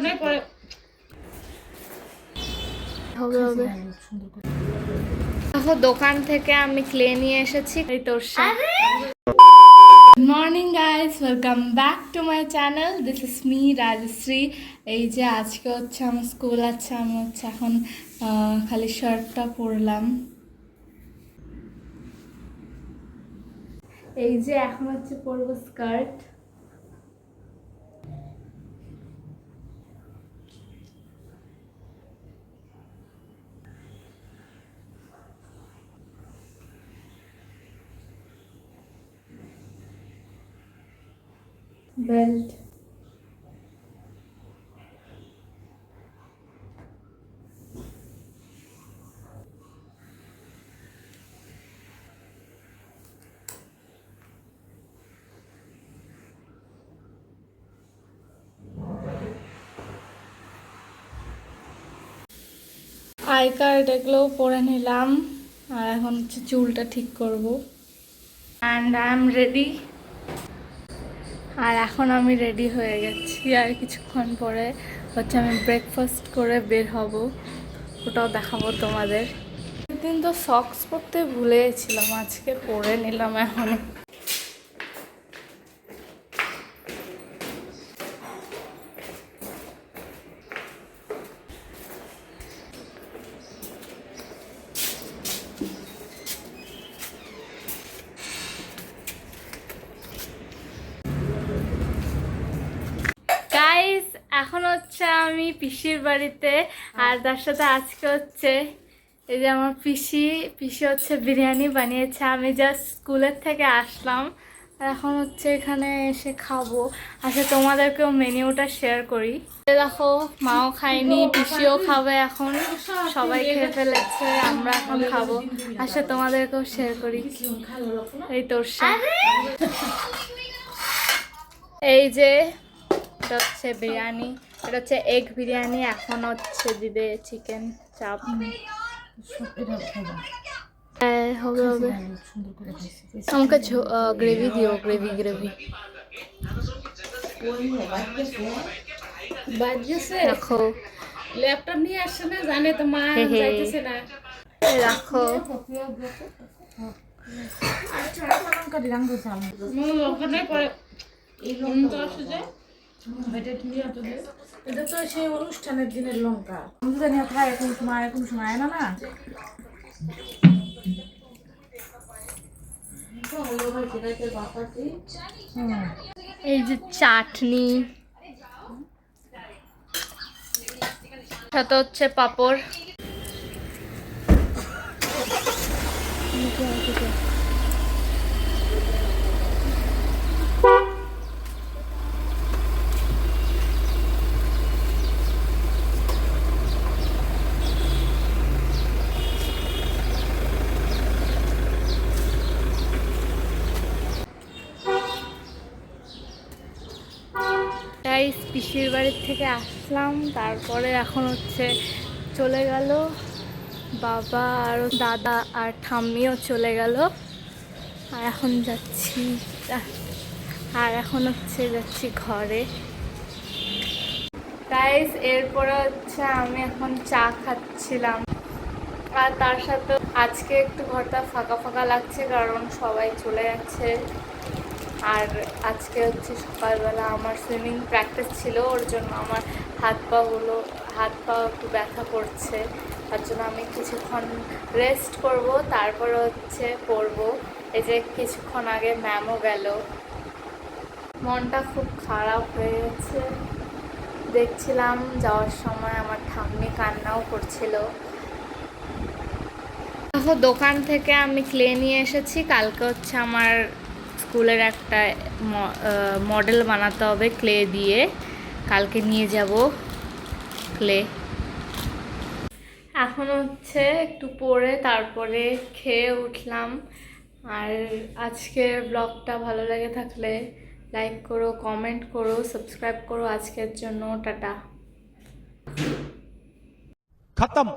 ওখানে পরে দেখো দোকান থেকে আমি ক্লে নিয়ে এসেছি। এই তোর morning guys welcome back to my channel this is me Rajashree এই যে আজকে হচ্ছে আমার স্কুল আছে আমি হচ্ছে এখন খালি শার্টটা পরলাম। এই যে এখন হচ্ছে পরবো স্কার্ট বেল্ট। আই কার্ড এগুলোও পরে নিলাম, আর এখন হচ্ছে চুলটা ঠিক করব। অ্যান্ড আই এম রেডি আর এখন আমি রেডি হয়ে গেছি আর কিছুক্ষণ পরে হচ্ছে আমি ব্রেকফাস্ট করে বের হব। ওটাও দেখাবো তোমাদের। দিন তো সক্স পরতে ভুলে গেছিলাম আজকে পরে নিলাম এখন গাইস এখন হচ্ছে আমি পিসির বাড়িতে আর তার সাথে আজকে হচ্ছে এই যে আমার পিসি পিসি হচ্ছে বিরিয়ানি বানিয়েছে। আমি জাস্ট স্কুলের থেকে আসলাম আর এখন হচ্ছে এখানে এসে খাব। আচ্ছা তোমাদেরকেও মেনিউটা শেয়ার করি। দেখো মাও খায়নি পিসিও খাবে এখন। সবাই খেয়ে ফেলেছে আমরা এখন খাব। আচ্ছা তোমাদেরকেও শেয়ার করি। এই তোর এই যে এটা হচ্ছে বিরিয়ানি এটা হচ্ছে এগ বিরিয়ানি এখন হচ্ছে দিবে চিকেন চাপ হ্যাঁ হবে হবে। আমাকে গ্রেভি দিও গ্রেভি গ্রেভি রাখো। ল্যাপটপ নিয়ে আসছে না জানে তো মা। যাইতেছে না। এই রাখো হুম, ওখানে পরে হুম, এটা তো সেই অনুষ্ঠানের দিনের লঙ্কা। জানি সময় সময় না না? এই যে চাটনি। সাথে হচ্ছে পাপড় গাইস পিসির বাড়ির থেকে আসলাম, তারপরে এখন হচ্ছে চলে গেল। বাবা আর দাদা আর ঠাম্মিও চলে গেল। আর এখন যাচ্ছি, আর এখন হচ্ছে যাচ্ছি ঘরে। গাইস এরপরে হচ্ছে আমি এখন চা খাচ্ছিলাম। আর তার সাথে আজকে একটু ঘরটা ফাঁকা ফাঁকা লাগছে, কারণ সবাই চলে যাচ্ছে। আর আজকে হচ্ছে সকালবেলা আমার সুইমিং প্র্যাকটিস ছিল, ওর জন্য আমার হাত পাগুলো হাত পা একটু ব্যথা করছে, তার জন্য আমি কিছুক্ষণ রেস্ট করব, তারপর হচ্ছে পড়ব। এই যে কিছুক্ষণ আগে ম্যামও গেল। মনটা খুব খারাপ হয়ে গেছে। দেখছিলাম যাওয়ার সময় আমার ঠাম্মি কান্নাও করছিল। দেখো, দোকান থেকে আমি ক্লে নিয়ে এসেছি, কালকে হচ্ছে আমার স্কুলের একটা মডেল বানাতে হবে ক্লে দিয়ে। কালকে নিয়ে যাব ক্লে। এখন হচ্ছে একটু পরে তারপরে খেয়ে উঠলাম। আর আজকের ব্লগটা ভালো লাগে থাকলে লাইক করো, কমেন্ট করো, সাবস্ক্রাইব করো আজকের জন্য, টাটা। খতম।